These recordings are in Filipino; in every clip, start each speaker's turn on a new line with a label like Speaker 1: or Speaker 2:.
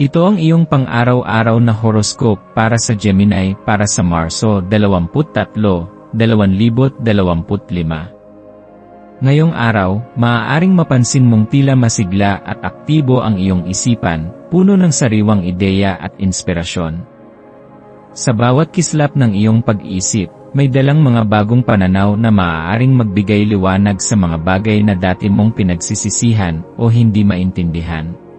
Speaker 1: Ito ang iyong pang-araw-araw na horoscope para sa Gemini para sa Marso 23, 2025. Ngayong araw, maaaring mapansin mong tila masigla at aktibo ang iyong isipan, puno ng sariwang ideya at inspirasyon. Sa bawat kislap ng iyong pag-iisip, may dalang mga bagong pananaw na maaaring magbigay liwanag sa mga bagay na dati mong pinagsisisihan o hindi maintindihan.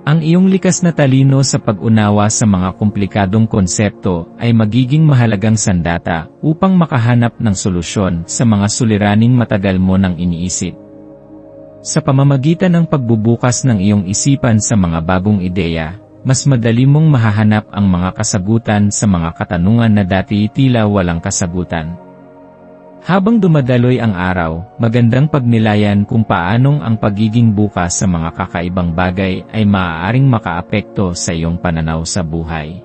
Speaker 1: Ang iyong likas na talino sa pag-unawa sa mga komplikadong konsepto ay magiging mahalagang sandata upang makahanap ng solusyon sa mga suliraning matagal mo nang iniisip. Sa pamamagitan ng pagbubukas ng iyong isipan sa mga bagong ideya, mas madali mong mahahanap ang mga kasagutan sa mga katanungan na dati tila walang kasagutan. Habang dumadaloy ang araw, magandang pagnilayan kung paanong ang pagiging bukas sa mga kakaibang bagay ay maaaring makaapekto sa iyong pananaw sa buhay.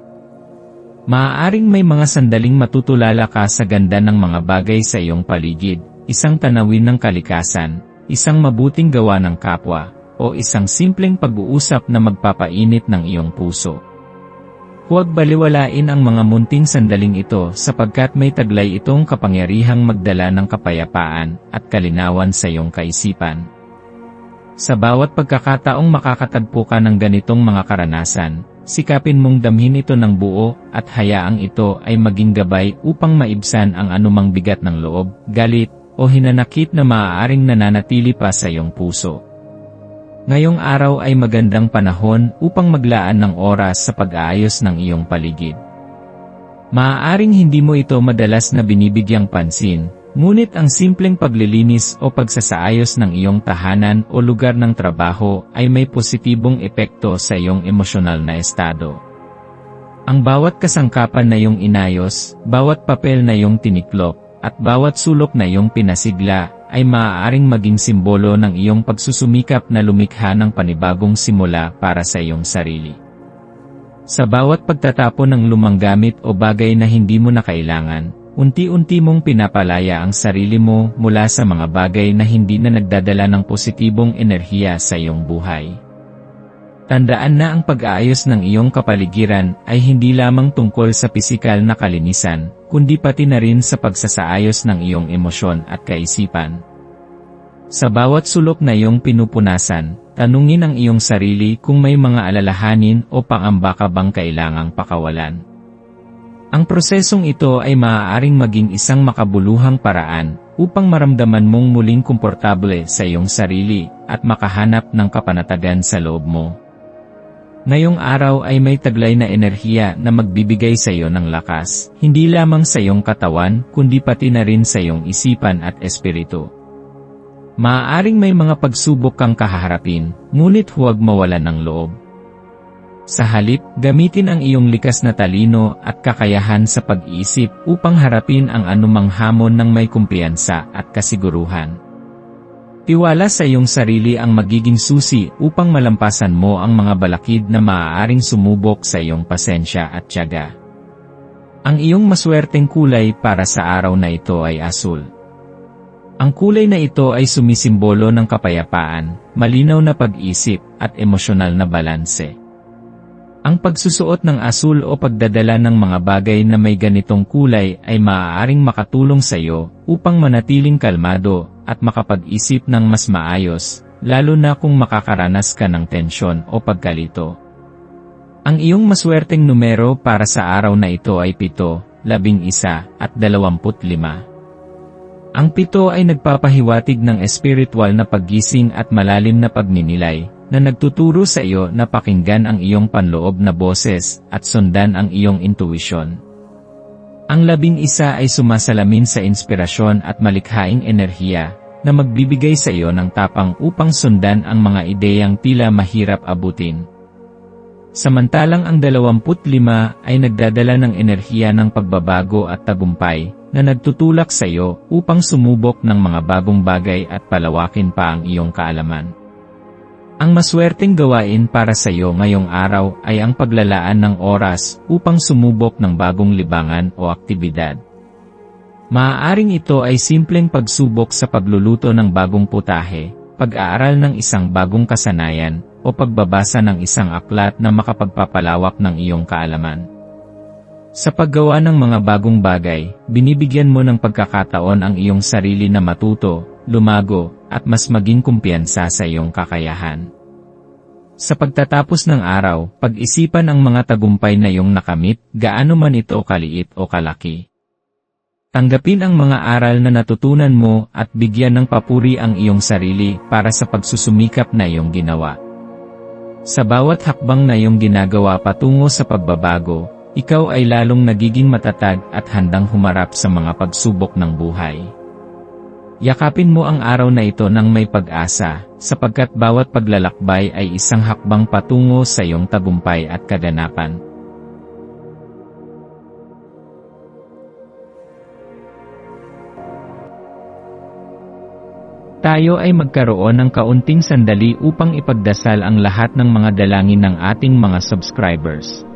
Speaker 1: Maaaring may mga sandaling matutulala ka sa ganda ng mga bagay sa iyong paligid, isang tanawin ng kalikasan, isang mabuting gawa ng kapwa, o isang simpleng pag-uusap na magpapainit ng iyong puso. Huwag baliwalain ang mga munting sandaling ito sapagkat may taglay itong kapangyarihang magdala ng kapayapaan at kalinawan sa iyong kaisipan. Sa bawat pagkakataong makakatagpo ka ng ganitong mga karanasan, sikapin mong damhin ito ng buo at hayaang ito ay maging gabay upang maibsan ang anumang bigat ng loob, galit, o hinanakit na maaaring nananatili pa sa iyong puso. Ngayong araw ay magandang panahon upang maglaan ng oras sa pag-aayos ng iyong paligid. Maaaring hindi mo ito madalas na binibigyang pansin, ngunit ang simpleng paglilinis o pagsasaayos ng iyong tahanan o lugar ng trabaho ay may positibong epekto sa iyong emosyonal na estado. Ang bawat kasangkapan na iyong inayos, bawat papel na iyong tiniklop, at bawat sulok na iyong pinasigla ay maaaring maging simbolo ng iyong pagsusumikap na lumikha ng panibagong simula para sa iyong sarili. Sa bawat pagtatapon ng lumang gamit o bagay na hindi mo na kailangan, unti-unti mong pinapalaya ang sarili mo mula sa mga bagay na hindi na nagdadala ng positibong enerhiya sa iyong buhay. Tandaan na ang pag-aayos ng iyong kapaligiran ay hindi lamang tungkol sa pisikal na kalinisan, kundi pati na rin sa pagsasaayos ng iyong emosyon at kaisipan. Sa bawat sulok na iyong pinupunasan, tanungin ang iyong sarili kung may mga alalahanin o pangamba ka bang kailangang pakawalan. Ang prosesong ito ay maaaring maging isang makabuluhang paraan upang maramdaman mong muling komportable sa iyong sarili at makahanap ng kapanatagan sa loob mo. Ngayong araw ay may taglay na enerhiya na magbibigay sa iyo ng lakas, hindi lamang sa iyong katawan, kundi pati na rin sa iyong isipan at espiritu. Maaaring may mga pagsubok kang kahaharapin, ngunit huwag mawalan ng loob. Sa halip, gamitin ang iyong likas na talino at kakayahan sa pag-iisip upang harapin ang anumang hamon ng may kumpiyansa at kasiguruhan. Tiwala sa iyong sarili ang magiging susi upang malampasan mo ang mga balakid na maaaring sumubok sa iyong pasensya at tiyaga. Ang iyong maswerteng kulay para sa araw na ito ay asul. Ang kulay na ito ay sumisimbolo ng kapayapaan, malinaw na pag-isip, at emosyonal na balanse. Ang pagsusuot ng asul o pagdadala ng mga bagay na may ganitong kulay ay maaaring makatulong sa iyo upang manatiling kalmado at makapag-isip ng mas maayos, lalo na kung makakaranas ka ng tensyon o pagkalito. Ang iyong maswerteng numero para sa araw na ito ay 7, 11 at 25. Ang pito ay nagpapahiwatig ng espiritual na paggising at malalim na pagninilay, na nagtuturo sa iyo na pakinggan ang iyong panloob na boses at sundan ang iyong intuition. Ang labing isa ay sumasalamin sa inspirasyon at malikhaing enerhiya, na magbibigay sa iyo ng tapang upang sundan ang mga ideyang tila mahirap abutin. Samantalang ang 25 ay nagdadala ng enerhiya ng pagbabago at tagumpay na nagtutulak sa iyo upang sumubok ng mga bagong bagay at palawakin pa ang iyong kaalaman. Ang maswerteng gawain para sa iyo ngayong araw ay ang paglalaan ng oras upang sumubok ng bagong libangan o aktibidad. Maaaring ito ay simpleng pagsubok sa pagluluto ng bagong putahe, pag-aaral ng isang bagong kasanayan, o pagbabasa ng isang aklat na makapagpapalawak ng iyong kaalaman. Sa paggawa ng mga bagong bagay, binibigyan mo ng pagkakataon ang iyong sarili na matuto, lumago, at mas maging kumpiyansa sa iyong kakayahan. Sa pagtatapos ng araw, pag-isipan ang mga tagumpay na iyong nakamit, gaano man ito kaliit o kalaki. Tanggapin ang mga aral na natutunan mo at bigyan ng papuri ang iyong sarili para sa pagsusumikap na iyong ginawa. Sa bawat hakbang na iyong ginagawa patungo sa pagbabago, ikaw ay lalong nagiging matatag at handang humarap sa mga pagsubok ng buhay. Yakapin mo ang araw na ito ng may pag-asa, sapagkat bawat paglalakbay ay isang hakbang patungo sa iyong tagumpay at kaganapan. Tayo ay magkaroon ng kaunting sandali upang ipagdasal ang lahat ng mga dalangin ng ating mga subscribers,